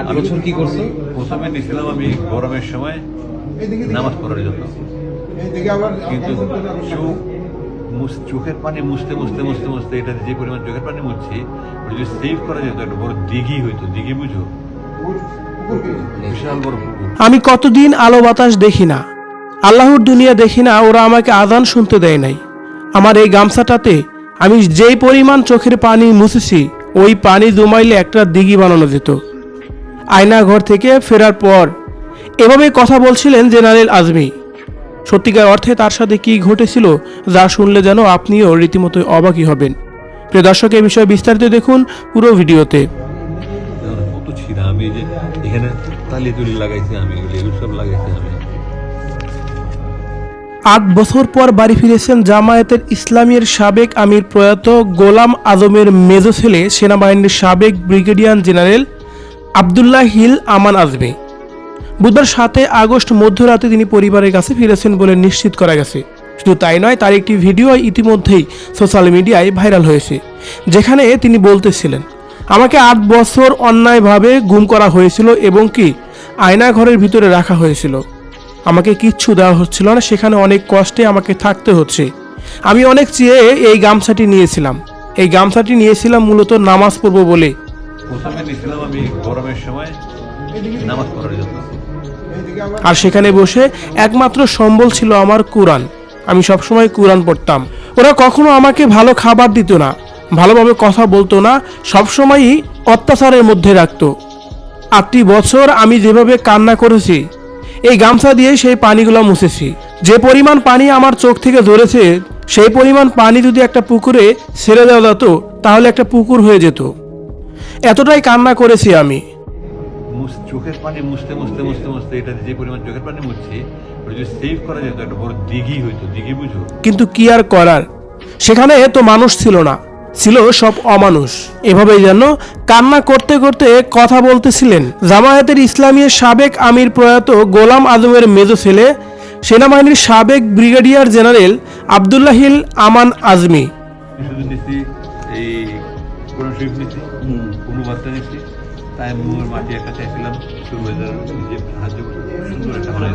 আট বছর কি করছ? প্রথমে নিয়েছিলাম আমি গরমের সময় নামাজ পড়ার জন্য। কিন্তু চোখ চোখের পানি মুছতে মুছতে মুছতে মুছতে এটা যে পরিমাণ চোখের পানি মুছছি যদি সেভ করা যেত একটা বড় দিঘি হইতো দিঘি বুঝো? বিশাল বড় আমি কতদিন আলো বাতাস দেখি না। আল্লাহর দুনিয়া দেখি না ওরা আমাকে আজান শুনতে দেয় নাই। আমার এই গামছাটাতে আমি যেই পরিমাণ চোখের পানি মুছেছি ওই পানি জমাইলে একটা দিঘি বানানো যেত। আয়না ঘর থেকে ফেরার পর এভাবে কথা বলছিলেন জেনারেল আজমি। সত্যিকার অর্থে তার সাথে কি ঘটেছিল যা শুনলে যেন আপনিও রীতিমতো অবাকই হবেন। প্রিয় দর্শক এই বিষয়ে বিস্তারিত দেখুন পুরো ভিডিওতে। আট বছর পর বাড়ি ফিরেছেন জামায়াতের ইসলামীর সাবেক আমির প্রয়াত গোলাম আজমের মেজো ছেলে, সেনাবাহিনীর সাবেক brigadier general Abdullahil Aman Azmi বুধবার সাতই আগস্ট মধ্যরাতে তিনি পরিবারের কাছে ফিরেছেন বলে নিশ্চিত করা গেছে। শুধু তাই নয়, তার একটি ভিডিও ইতিমধ্যেই সোশ্যাল মিডিয়ায় ভাইরাল হয়েছে, যেখানে তিনি বলতেছিলেন, আমাকে আট বছর অন্যায়ভাবে গুম করা হয়েছিল এবং কি আয়না ঘরের ভিতরে রাখা হয়েছিল। আমাকে কিচ্ছু দেওয়া হচ্ছিল না, সেখানে অনেক কষ্টে আমাকে থাকতে হচ্ছে। আমি অনেক চেয়ে এই গামছাটি নিয়েছিলাম। এই গামছাটি নিয়েছিলাম মূলত নামাজ পড়ব বলে। প্রথমে আমি গরমের সময়, নামাজ পড়ার জন্য। আর সেখানে বসে একমাত্র সম্বল ছিল আমার কোরআন। আমি সবসময় কোরআন পড়তাম। ওরা কখনো আমাকে ভালো খাবার দিত না, ভালোভাবে কথা বলতো না, সবসময়ই অত্যাচারের মধ্যে রাখতো। আটটি বছর আমি যেভাবে কান্না করেছি, এই গামছা দিয়ে সেই পানিগুলো মুছেছি। যে পরিমাণ পানি আমার চোখ থেকে ধরেছে, সেই পরিমাণ পানি যদি একটা পুকুরে ছেড়ে দেওয়া যেত, তাহলে একটা পুকুর হয়ে যেত। এতটাই কান্না করেছি আমি। চোখের পানি মুছতে মুছতে মুছতে মুছতে এটা যে পরিমাণ চোখের পানি মুছছি যদি সেভ করা যেত একটা বড় দিঘি হইতো দিঘি বুঝো। কিন্তু কি আর করার? সেখানে তো মানুষ ছিল না ছিল সব অমানুষ। এভাবেই যেন কান্না করতে করতে কথা বলতেছিলেন। জামায়াতের ইসলামীর সাবেক আমির প্রয়াত গোলাম আজমের মেজো ছেলে সেনাবাহিনীর সাবেক ব্রিগেডিয়ার জেনারেল আবদুল্লাহিল আমান আজমি। এই কোরআন শরীফ নিচ্ছি কোনো বার্তা নিচ্ছি তাই মোর মাটি একটা চাইছিলাম শুরু হয়ে যাওয়ার যে সাহায্য সুন্দর একটা বানাই